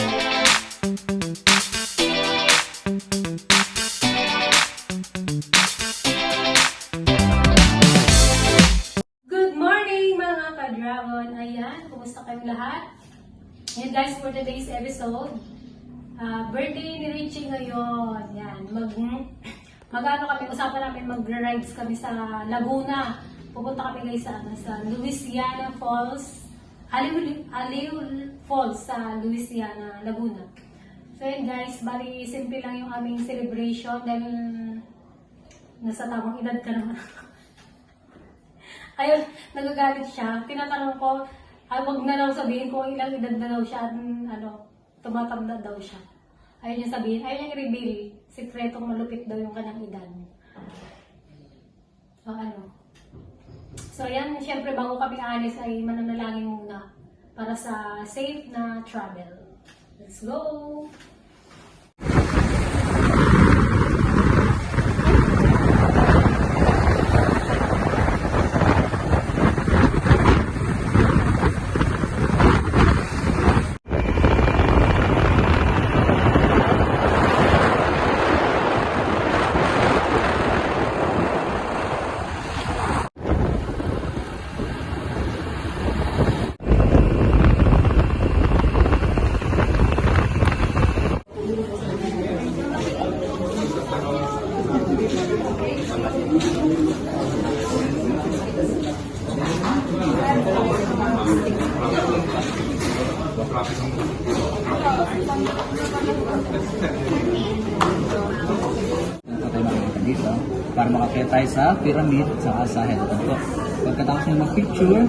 Good morning mga ka-dragon! Ayan, kumusta kayong lahat? Ayan guys, for today's episode, ah, birthday ni Richie ngayon. Yan, mag, mag-ano kami, usapan namin mag-rides kami sa Laguna. Pupunta kami guys sa, ano, sa Louisiana Falls, Aliw, Aliw Falls sa Louisiana, Laguna. So yun guys, bali simple lang yung aming celebration dahil nasa tamang edad ka naman. Ayun, nagagalit siya. Tinatanong ko, ay wag na daw sabihin kung ilang edad na daw siya at ano, tumatanda daw siya. Ayun yung sabihin, ayun yung reveal. Sikretong malupit daw yung kanyang edad. So ano. So ayan, syempre bago kami alis ay mananalangin muna para sa safe na travel. Let's go! Dito para makakita tayo sa pyramid sa sa Hilton po. Pagkatapos nyo mag-picture,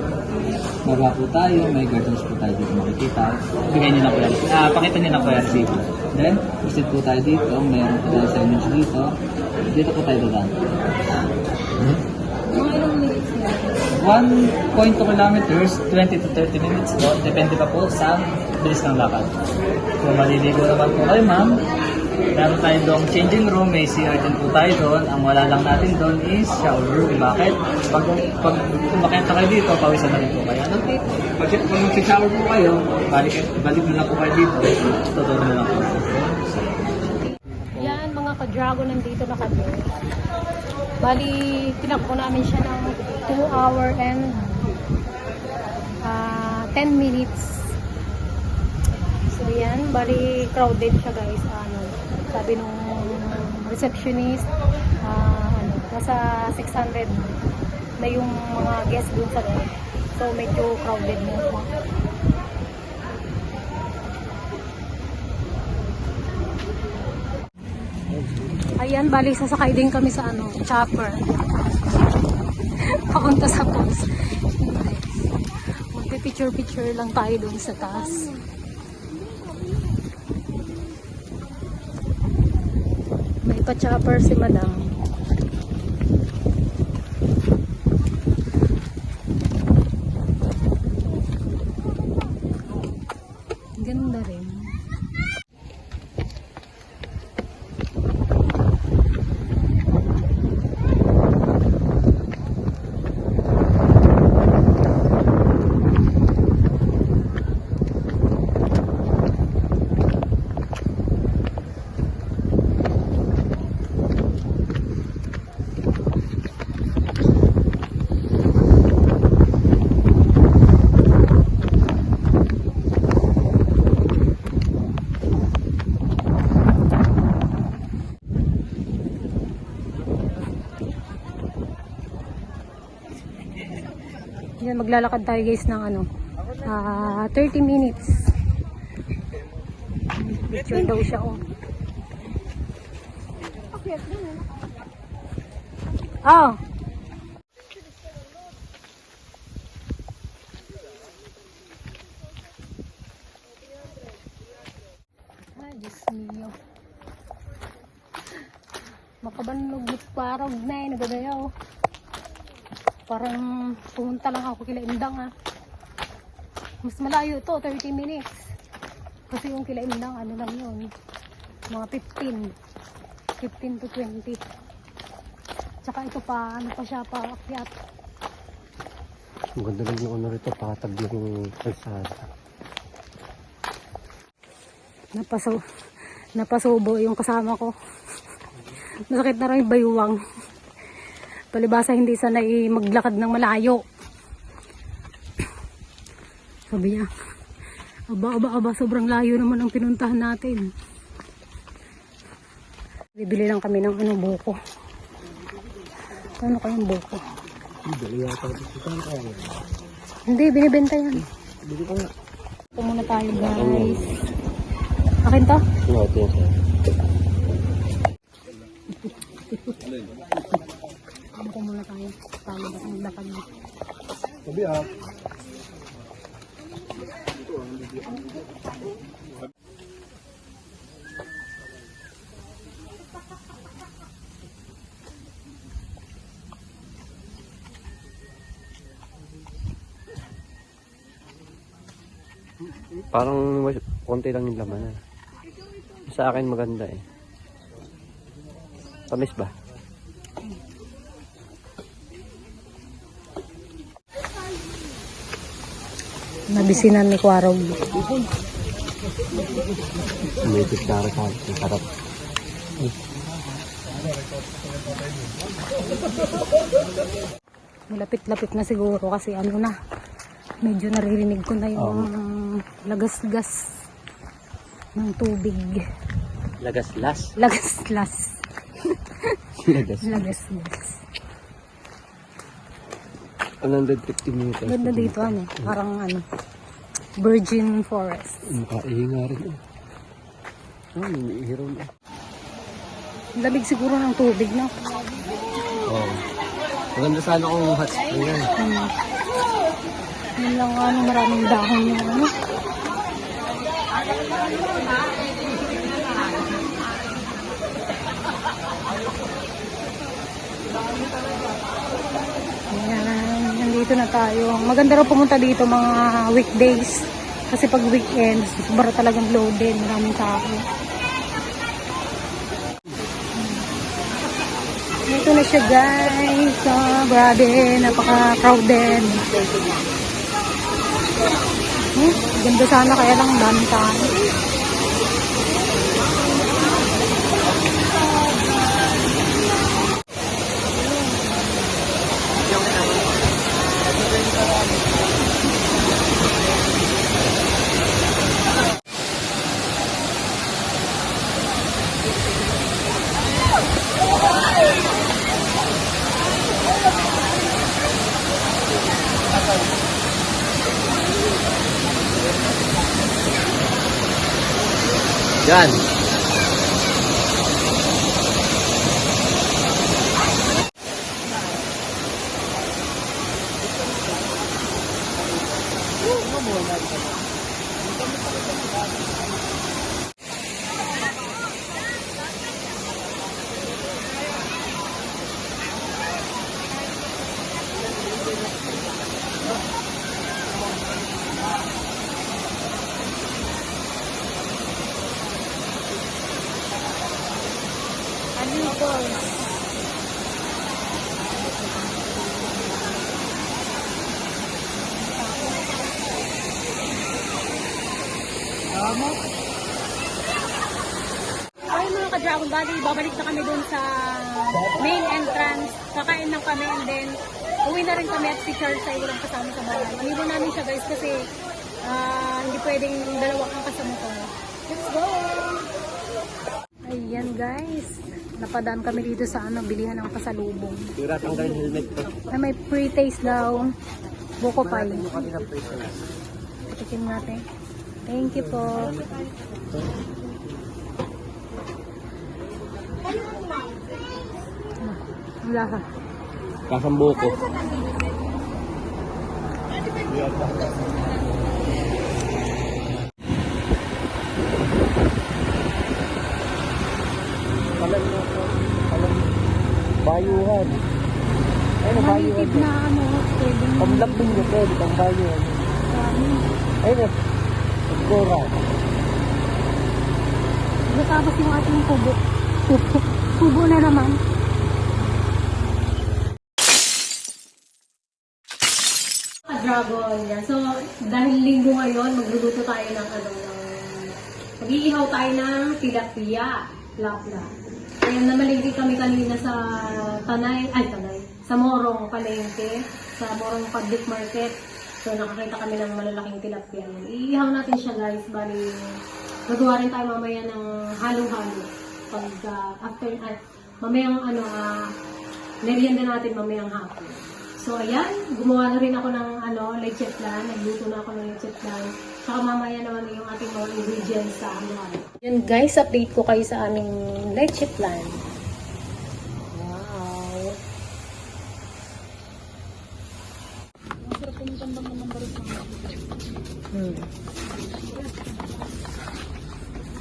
baba po tayo, may gardens po tayo dito makikita. Bigay nyo na po yan. Ah, pakita nyo na po yan dito. Then, proceed po tayo dito, mayroon po tayo signage dito. Dito po tayo dadaan. Mga ilang minutes na? 1.2 kilometers, 20 to 30 minutes po. Depende pa po sa bilis ng lakad. Kung maliligo naman po kayo, ma'am, meron tayo doong changing room, may CR din po tayo doon. Ang wala lang natin doon is shower room. Bakit? Pag, pag kumakita kayo dito, pawisan na rin po kayo. Ano? Pag, pag mag-shower po kayo, balik, balik na lang po kayo dito. Totoo na lang po. Ka-dragon nandito na kami. Bali, tinakbo namin siya ng 2 hour and ah, 10 minutes. So yan, bali crowded siya guys. Ano, sabi nung receptionist, ah, ano, nasa 600 na yung mga guests dun sa loob. So medyo crowded na. Ayan, bali sasakay din kami sa ano, chopper. Papunta sa falls. Magpipicture-picture lang tayo doon sa taas. May pa-chopper si madam. Ganda rin. Yan, maglalakad tayo guys ng ano, ah 30 minutes. Picture daw siya, oh. Oh. Ay, Diyos mio. Makabanog parang na eh, nagadayaw. Parang pumunta lang ako kila Indang ah. Mas malayo ito, 30 minutes. Kasi yung kila Indang, ano lang yun, mga 15. 15 to 20. Tsaka ito pa, ano pa siya, pa akyat. Ang ganda lang yung ano rito, patag yung kalsada. Napaso, napasubo yung kasama ko. Masakit na rin yung baywang. Palibasa hindi sanay maglakad ng malayo. Sabi niya, aba, aba, aba, sobrang layo naman ang pinuntahan natin. Bibili lang kami ng ano, buko. Ano kayang buko? Hindi, binibenta yan. Bili ko nga. Ito muna tayo guys. Akin to? Oo, ito yan, sir. Ano ko muna tayo? Tayo ba ang lakad mo? Ah. Parang konti lang yung laman. ah. Sa akin maganda eh. Tamis ba? Nabisinan ni Kwarog. May kutsara sa. Sarap. Malapit-lapit na siguro kasi ano na. Medyo naririnig ko na yung lagas-gas ng tubig. Lagas-las. Lagas-las. Lagas. Lagas-gas. 150 meters. Ganda dito ano. Parang ano. Virgin Forest. Makaihinga rin eh. Ah, may ihiraw na. Lamig siguro ng tubig no. Oo. Oh. Maganda sana kung hot spring yan. Hmm. Yun lang ano, maraming dahon yung ano. Ayan, nandito na tayo. Maganda raw pumunta dito mga weekdays. Kasi pag weekends, bara talagang loaded. Maraming tao. Dito na siya guys. Oh, grabe, napaka-crowded. Hmm, ganda sana kaya lang dami tao. Yan. Amigos. Ay mga ka-Dragon Valley, babalik na kami dun sa main entrance. Kakain lang kami and then uwi na rin kami at si Charles ay walang kasama sa bahay. Iniwan namin siya guys kasi ah, hindi pwedeng dalawa kang kasama ko. Let's go! Ayan guys, napadaan kami dito sa ano, bilihan ng pasalubong. Tira tanggalin helmet ko. Na may pre-taste daw. Buko. Ano place na? Patikim natin. Thank you po. Wala ka. Kasambo ko. Alam mo alam bayuhan. Ay, na bayuhan. Malitid na ano, pwedeng Pamlak din niya pwede, pang bayuhan. dami. Ay, na. Gora. Natapos yung ating kubo. Kubo. Kubo na naman. Dragon yan. So, dahil linggo ngayon, magluluto tayo ng ano, ng Mag-iihaw tayo ng tilapia. Lapla. Ayan, namalingki kami kanina sa Tanay, ay Tanay, sa Morong Palengke, sa Morong Public Market. So, nakakita kami ng malalaking tilapia. Iihaw natin siya guys. Bali, gagawa rin tayo mamaya ng halo-halo. Pag, ah, after, ay, mamayang ano, ah, merienda natin mamayang hapon. So, ayan, gumawa na rin ako ng ano, leche plan. Nagluto na ako ng leche plan. Saka mamaya naman yung ating mga ingredients sa ano. Yan guys, update ko kayo sa aming leche plan. Wow. Hmm.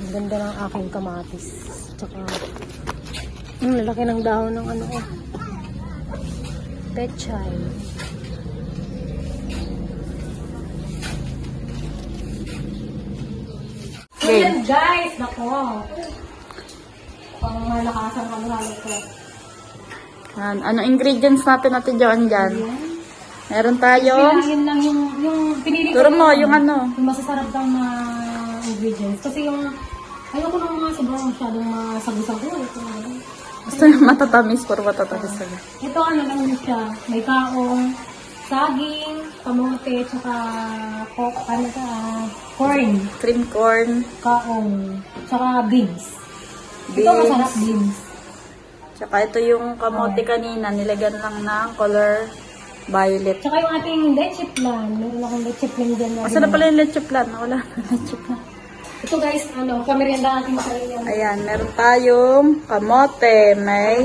Ang ganda ng aking kamatis. Tsaka, ang lalaki ng dahon ng ano oh. Pechay. So yan guys, nako. Pang malakasan ang halo ko. Yan. Ano ingredients natin natin dyan dyan? Ayan. Meron tayong... Bilangin lang yung, yung pinili ko. Turo mo, yung ano. Yung masasarap daw na ingredients. Kasi yung, ayoko nung mga sobrang masyadong masagu-sagu. Ito, Gusto nyo matatamis, puro matatamis sila. ito ano lang siya. May kaong, saging, kamote, tsaka ko, ano ka, corn, Cream corn, kaong, tsaka beans. Ito Beans. masarap beans. tsaka ito yung kamote kanina, nilagyan lang ng color violet. Tsaka yung ating leche plan. Meron akong leche plan dyan. na pala yung leche plan? Wala na leche plan. Ito guys, ano, pamerienda natin sa inyo. Ayan, meron tayong kamote, may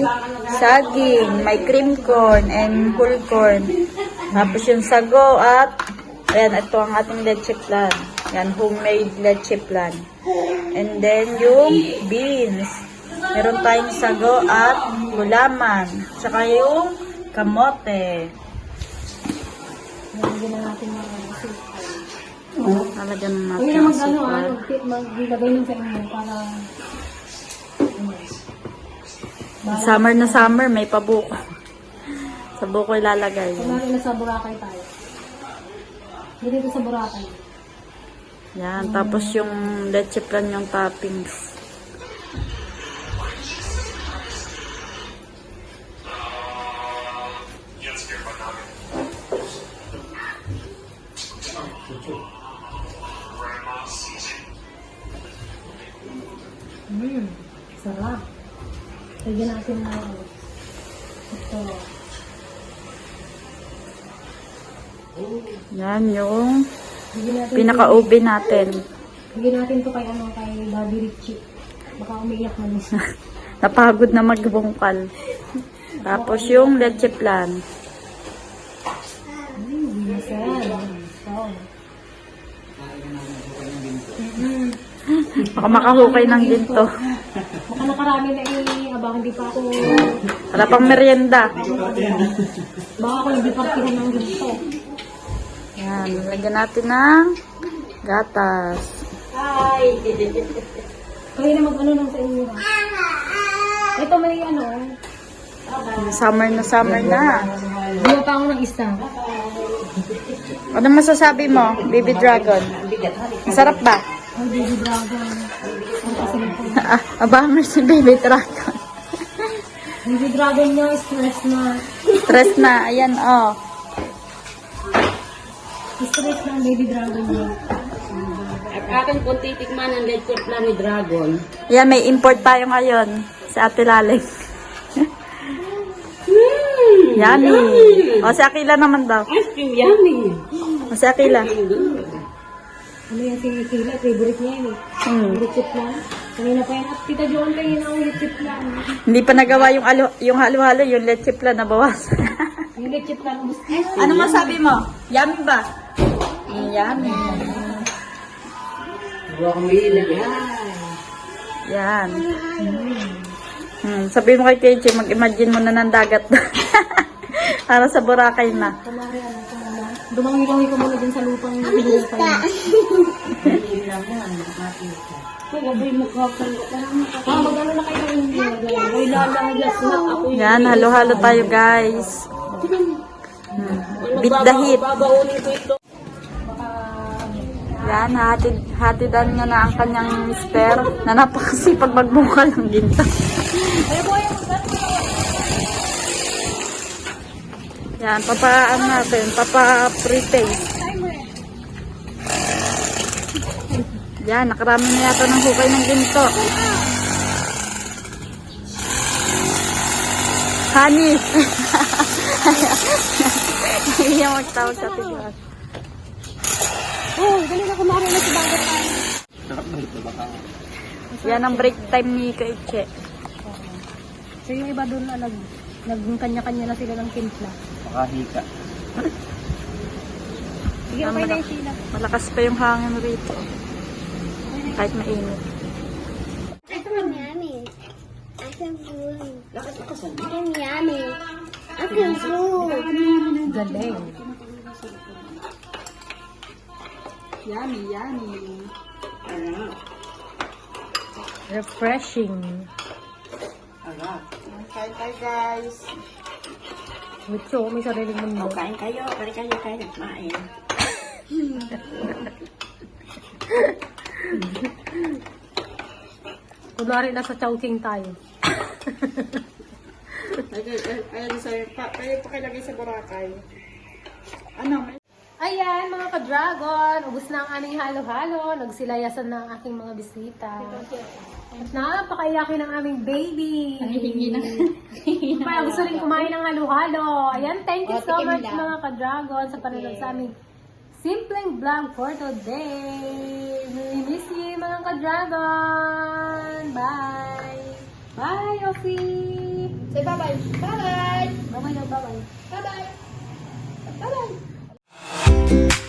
saging, may cream corn, and whole corn. Tapos yung sago at, ayan, ito ang ating leche plan. Yan, homemade leche plan. And then yung beans. Meron tayong sago at gulaman. Tsaka yung kamote. Nalagyan na natin mga soup. Lalagyan na Huwag natin na ang mag-ano, ano, maglagay nun sa inyo para Summer na summer, may pabuko. Sa buko ilalagay. kunwari na sa Boracay tayo. Dito sa Boracay. Yan, tapos yung leche plan yung toppings. Mmm, sarap. Lagyan natin ano. Ito. Yan yung Lagyan natin. Lagyan natin to kay ano, kay Bobby Richie. Baka umiyak na siya. Napagod na magbungkal. Tapos yung leche plan. Mmm, masarap. Wow. Mm-hmm. Baka makahukay ng ginto. Baka nakarami na eh, abang hindi pa ako, Wala pang merienda. baka ako hindi partihan ng gusto. Yan, lagyan natin ng gatas. Kaya na mag-ano lang sa inyo. Ito may ano, Summer na summer na. Buwa pa ako ng isa. Ano masasabi mo, baby dragon? Masarap ba? Ang baby dragon. Ang kasalit ko. Ah, Abangan si baby dragon. Baby dragon niya, stress na. Stress na, ayan oh. Stress na ang baby dragon niya. At akin kung titikman ang leche plan ni Dragon. Ayan, may import tayo ngayon sa Ate Laling. Yummy. O, si Akila naman daw. Ice cream, yummy. O, si Akila. Ano yan si Kayla, favorite niya yun eh. Hmm. Litchip lang. Kanina pa yan. At Tita Joan pa yun ang litchip lang. Hindi pa nagawa yung, alo, yung halo-halo, yung leche plan na bawas. Yung litchip lang. gusto- ano masabi mo? Yummy ba? Mm, yummy. Yan. Hmm, sabi mo kay KJ, mag-imagine mo na ng dagat. Para sa Boracay na. Kunwari ano, Dumangilawi ka muna dun sa lupang nilulupa yun. Kaya ba yung mukha ko? Ah, mag-ano na kayo ng hindi. May lalagas na ako. Yan, halo-halo tayo guys. Hmm. Beat the heat. Yan, hatid, hatidan niya na ang kanyang mister na napakasipag magbukal ng ginto. Yan, papaan natin, papa-pre-taste. Yan, nakarami na yata ng hukay ng ginto. Honey! Hindi magtawag sa tigas. Oh, galing ako na si Bagat. Baka. Yan ang break time ni Kaiche. So yung iba doon na nag, nagkanya-kanya na sila ng timpla. Makahika. Sige, okay na yung sila. Malakas pa yung hangin rito. Kahit mainit. I can yummy. I can food. I can yummy. I can food. Galing. Yummy, yummy. Refreshing. Kain tayo guys. Mucho, may sariling mundo. Kain kayo, kain kayo, kain. Kumain. Kunwari nasa Chowking tayo. Ayun, sir. Pa, kayo pakilagay sa Boracay. Ano? Ayan, mga ka-dragon. Ubus na ang aming halo-halo. Nagsilayasan na ang aking mga bisita. At napakaiyakin ng aming baby. Nahihingi na. Kaya gusto rin kumain ng halo-halo. Ayan, thank you so much mga ka-dragon sa panonood sa aming simpleng vlog for today. We miss you mga ka-dragon. Bye! Bye, Ophie! Say bye bye. Bye bye. Bye-bye na, bye-bye. Bye.